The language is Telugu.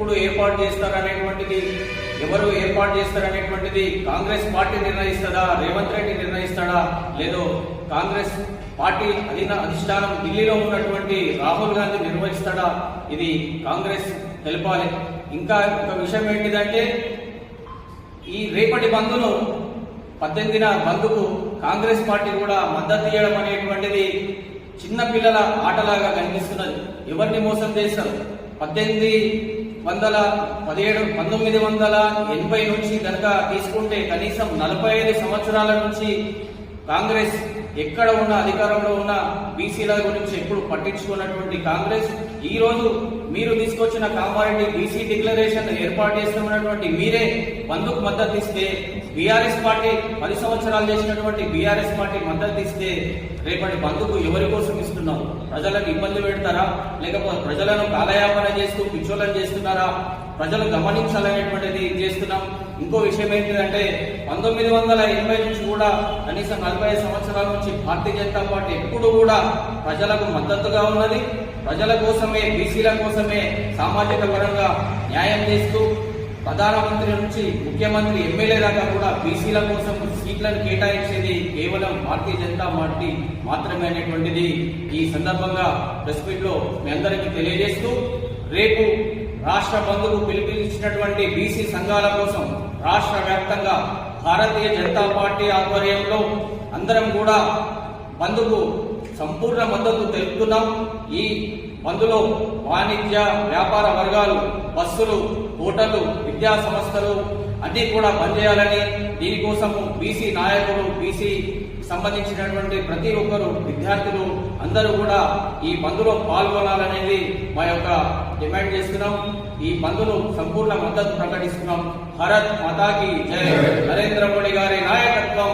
ఎప్పుడు ఏర్పాటు చేస్తారనేటువంటిది ఎవరు ఏర్పాటు చేస్తారనేటువంటిది కాంగ్రెస్ పార్టీ నిర్ణయిస్తుందా రేవంత్ రెడ్డి నిర్ణయిస్తాడా లేదో కాంగ్రెస్ పార్టీ అధీన అధిష్టానం ఢిల్లీలో ఉన్నటువంటి రాహుల్ గాంధీ నిర్వహిస్తాడా ఇది కాంగ్రెస్ తెలపాలి. ఇంకా ఒక విషయం ఏంటిదంటే ఈ రేపటి బంద్ను పద్దెనిమిదిన బంద్కు కాంగ్రెస్ పార్టీ కూడా మద్దతు ఇవ్వడం అనేటువంటిది చిన్న పిల్లల ఆటలాగా కనిపిస్తున్నది. ఎవరిని మోసం చేస్తారు? పద్దెనిమిది వందల పదిహేడు పంతొమ్మిది వందల ఎనభై నుంచి కనుక తీసుకుంటే కనీసం నలభై ఐదు సంవత్సరాల నుంచి కాంగ్రెస్ ఎక్కడ ఉన్న అధికారంలో ఉన్న బీసీల గురించి ఎప్పుడు పట్టించుకున్నటువంటి కాంగ్రెస్ ఈ రోజు మీరు తీసుకొచ్చిన కామారెడ్డి బీసీ డిక్లరేషన్ ఏర్పాటు చేస్తున్నటువంటి మీరే బంధుకు మద్దతు ఇస్తే బీఆర్ఎస్ పార్టీ పది సంవత్సరాలు చేసినటువంటి బీఆర్ఎస్ పార్టీ మద్దతు ఇస్తే రేపటి బంధుకు ఎవరి కోసం ఇస్తున్నారు ప్రజలకు ఇబ్బంది పెడతారా? లేకపోతే ప్రజలను కాలయాపన చేస్తూ పిచ్చోళ్ళని చేస్తున్నారా? ప్రజలు గమనించాలనేటువంటిది చేస్తున్నాం. ఇంకో విషయం ఏంటిదంటే పంతొమ్మిది వందల ఎనభై నుంచి కూడా కనీసం నలభై సంవత్సరాల నుంచి భారతీయ జనతా పార్టీ ఎప్పుడు కూడా ప్రజలకు మద్దతుగా ఉన్నది. ప్రజల కోసమే బీసీల కోసమే సామాజిక పరంగా న్యాయం చేస్తూ ప్రధానమంత్రి నుంచి ముఖ్యమంత్రి ఎమ్మెల్యే దాకా కూడా బీసీల కోసం సీట్లను కేటాయించేది కేవలం భారతీయ జనతా పార్టీ మాత్రమే అనేటువంటిది. ఈ సందర్భంగా ప్రెస్ మీట్లో మీ అందరికీ తెలియజేస్తూ రేపు రాష్ట్ర బంధువులు పిలుపునిచ్చినటువంటి బీసీ సంఘాల కోసం రాష్ట్ర వ్యాప్తంగా భారతీయ జనతా పార్టీ ఆధ్వర్యంలో అందరం కూడా బంధుకు సంపూర్ణ మద్దతు తెలుపుతున్నాం. ఈ బంధులో వాణిజ్య వ్యాపార వర్గాలు బస్సులు హోటళ్ళు విద్యా సంస్థలు అన్ని కూడా బంద్ చేయాలని దీనికోసము బీసీ నాయకులు బీసీ సంబంధించినటువంటి ప్రతి ఒక్కరు విద్యార్థులు అందరూ కూడా ఈ బంధులో పాల్గొనాలనేది మా యొక్క డిమాండ్ చేస్తున్నాం. ఈ బంధును సంపూర్ణ మద్దతు ప్రకటిస్తున్నాం. భారత్ మాతాకి జై. నరేంద్ర మోడీ గారి నాయకత్వం.